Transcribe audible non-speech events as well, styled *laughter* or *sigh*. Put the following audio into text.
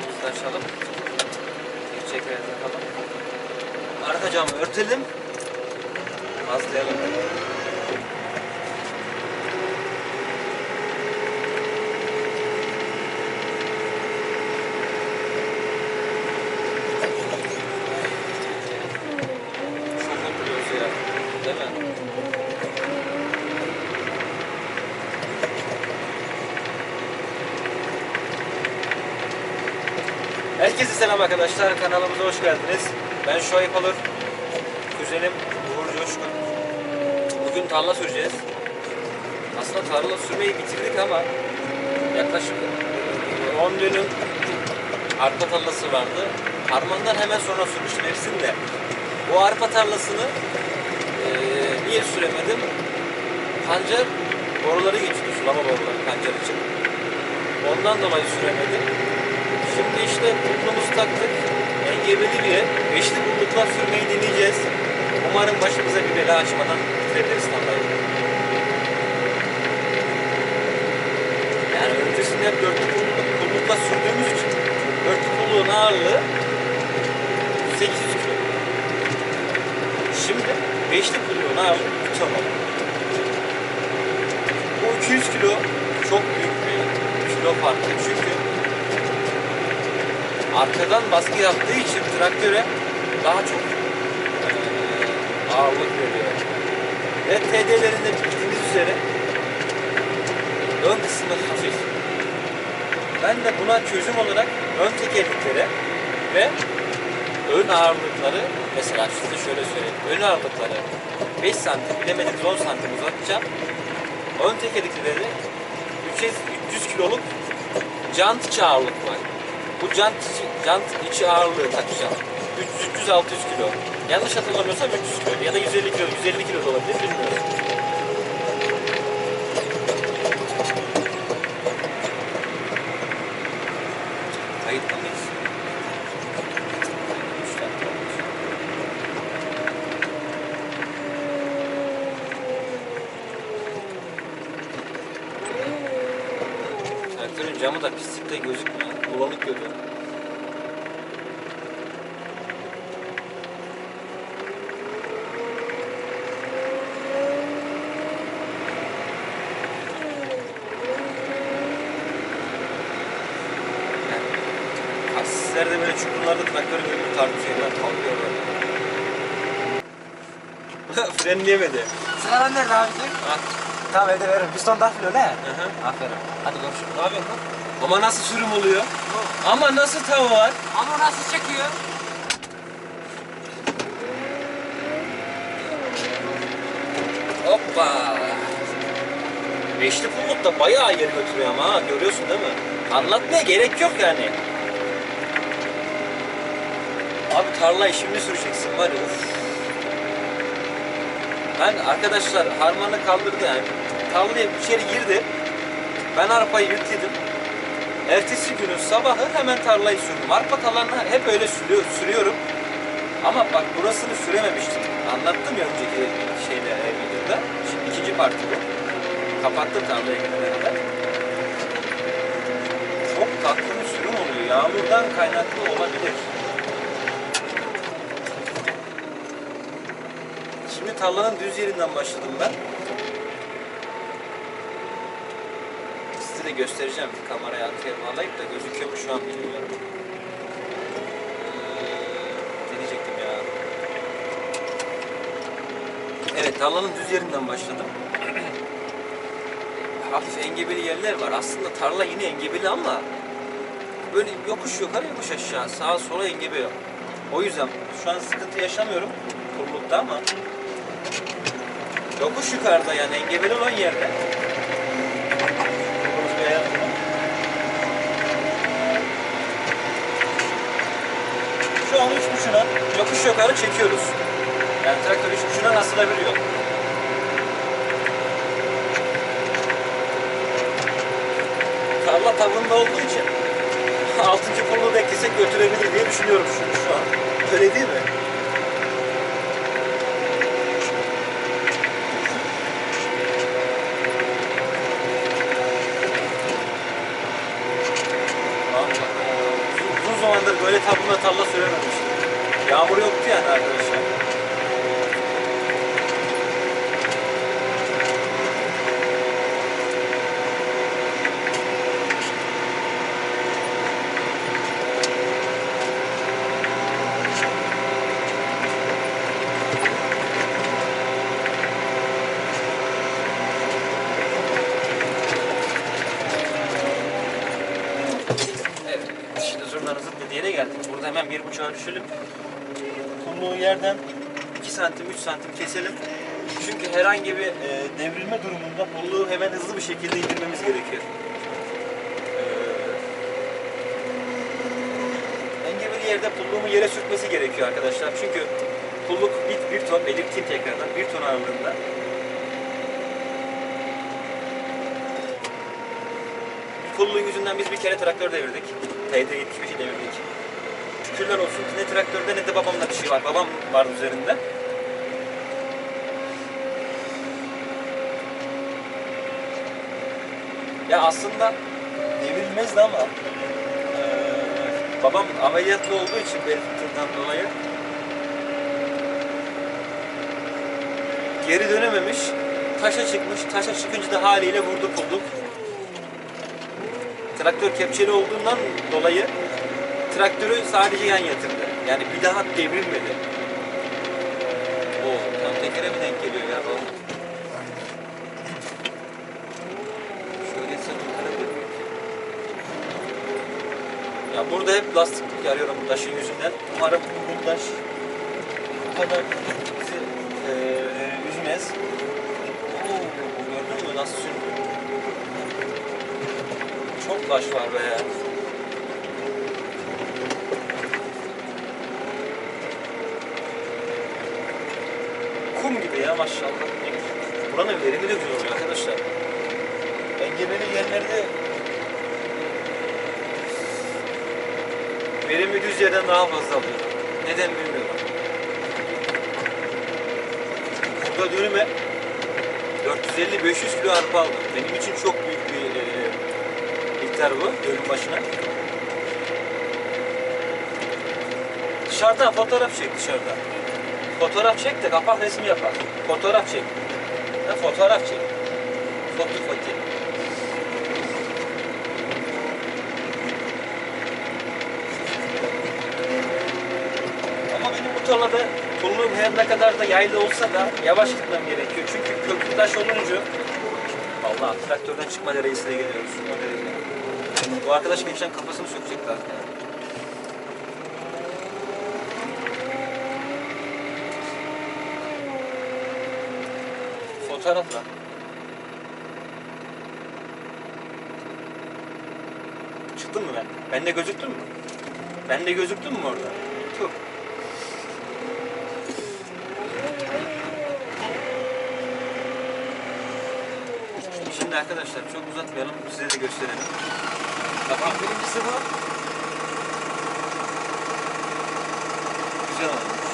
camımızı açalım. Çekmeye takalım. Arka camı örtelim. Gazlayalım. Çok mutluyuz ya. Değil mi? Herkese selam arkadaşlar. Kanalımıza hoş geldiniz. Ben Şuayb Alır. Kuzenim Uğur Coşkun. Bugün tarla süreceğiz. Aslında tarla sürmeyi bitirdik ama yaklaşık 10 dönüm arpa tarlası vardı. Harmandan hemen sonra sürmüştüm hepsini de. Bu arpa tarlasını eee, niye süremedim? Pancar boruları geçti, sulama boruları pancar için. Ondan dolayı süremedim. Şimdi işte burnumuzu taktık. Engebeli bir yer. Beşli burnluklar sürmeyi deneyeceğiz. Umarım başımıza bir bela açmadan bitirebiliriz tarlayı. Yani öncesinde hep dörtlü pulluk, pullukla sürdüğümüz için dörtlü pulluğun ağırlığı 800 kilo. Şimdi beşli pulluğun ağırlığı 3 ton oldu. Bu 200 kilo çok büyük bir kilo farkı çünkü arkadan baskı yaptığı için traktöre daha çok eee, ağırlık veriyor. Ve TD'lerinde bildiğiniz üzere ön kısmı hafif. Ben de buna çözüm olarak ön tekerleklere ve ön ağırlıkları mesela size şöyle söyleyeyim. Ön ağırlıkları 5 santim bilemediniz 10 santim uzatacağım. Ön tekerleklere de 300, 300 kiloluk jant ağırlık var. Bu jant jant içi ağırlığı takacağım. 300-600 kilo. Yanlış hatırlamıyorsam 300 kilo ya da 150 kilo, 150 kilo da olabilir bilmiyorum. Kayıtlı mıyız? Traktörün camı da pislikte gözükmüyor. Bulanık görüyorum. Yani, Sizler böyle çukurlarda traktörü görüp tarzı şeyler kalkıyorlar. *laughs* Frenleyemedi. Sıra nerede abicim? Ha. Tamam evde veririm. Piston da öyle. Hı hı. Aferin. Hadi görüşürüz. Ne yapıyorsun lan? Ama nasıl sürüm oluyor? Ama nasıl tava var? Ama nasıl çekiyor? Hoppa. Beşli pulluk da bayağı yeri götürüyor ama ha, görüyorsun değil mi? Anlatmaya gerek yok yani. Abi tarlayı şimdi süreceksin var ya uf. Ben arkadaşlar harmanı kaldırdı yani. Tarlaya içeri girdi. Ben arpayı yükledim. Ertesi günün sabahı hemen tarlayı sürdüm. Arpa tarlalarını hep öyle sürüyor, sürüyorum. Ama bak burasını sürememiştim. Anlattım ya önceki şeyde videoda. Şimdi ikinci parti bu. Kapattım tarlaya kadar. Çok tatlı bir sürüm oluyor. Yağmurdan kaynaklı olabilir. Şimdi tarlanın düz yerinden başladım ben. Size de göstereceğim. Kameraya arkaya bağlayıp da gözüküyor mu şu an bilmiyorum. Ee, deneyecektim ya. Evet tarlanın düz yerinden başladım. *clears throat* Hafif engebeli yerler var. Aslında tarla yine engebeli ama böyle yokuş yukarı yokuş aşağı sağa sola engebe yok. O yüzden şu an sıkıntı yaşamıyorum kurulukta ama yokuş yukarıda yani engebeli olan yerde 3 yukarı çekiyoruz. Yani traktör üç ucuna asılabiliyor. Tarla tabanında olduğu için 6. kolunu beklesek götürebilir diye düşünüyorum şu, şu an. Öyle değil mi? Uzun zamandır böyle tabuna tarla sürememiş. Yağmur yoktu yani arkadaşlar. Evet, zurnanızın dediği yere geldik. Burada hemen bir buçuğa düşelim. Pulluğu yerden 2 santim, 3 santim keselim. Çünkü herhangi bir e, devrilme durumunda pulluğu hemen hızlı bir şekilde indirmemiz gerekiyor. Engebeli yerde pulluğumu yere sürtmesi gerekiyor arkadaşlar. Çünkü pulluk bir, bir ton, belirteyim tekrardan, bir ton ağırlığında. Pulluğun yüzünden biz bir kere traktör devirdik. TD75'i devirdik. Şükürler olsun ne traktörde ne de babamda bir şey var. Babam vardı üzerinde. Ya aslında devrilmezdi ama eee, babam ameliyatlı olduğu için bel fıtığından dolayı geri dönememiş. Taşa çıkmış. Taşa çıkınca da haliyle vurdu pulluk. Traktör kepçeli olduğundan dolayı traktörü sadece yan yatırdı. Yani bir daha devrilmedi. Oo, tam tekere mi denk geliyor ya bu? Şöyle Ya burada hep lastik yarıyorum bu taşın yüzünden. Umarım bu taş bu kadar bizi eee üzmez. Oo, gördün mü nasıl sürdü? Taş var be ya. Kum gibi ya maşallah. Buranın verimi de güzel oluyor arkadaşlar. Engebeli yerlerde verimi düz yerden daha fazla alıyor. Neden bilmiyorum. Burada dönüme 450-500 kilo arpa aldım. Benim için çok büyük miktar bu dönüm başına. Dışarıdan fotoğraf çek dışarıdan. Fotoğraf çek de kapak resmi yapar. Fotoğraf çek. Ha, fotoğraf çek. Foto foto. Ama benim bu tarlada pulluğum her ne kadar da yaylı olsa da yavaş gitmem gerekiyor. Çünkü köklü taş olunca Vallahi traktörden çıkma derecesine geliyoruz. O derece. Bu arkadaş geçen kafasını sökecekti artık. yani. Fotoğrafla. Çıktın mı ben? Ben de gözüktün mü? Ben de gözüktün mü orada? Tüh. Şimdi arkadaşlar çok uzatmayalım. Size de gösterelim. Tamam. Birincisi bu. Güzel oldu.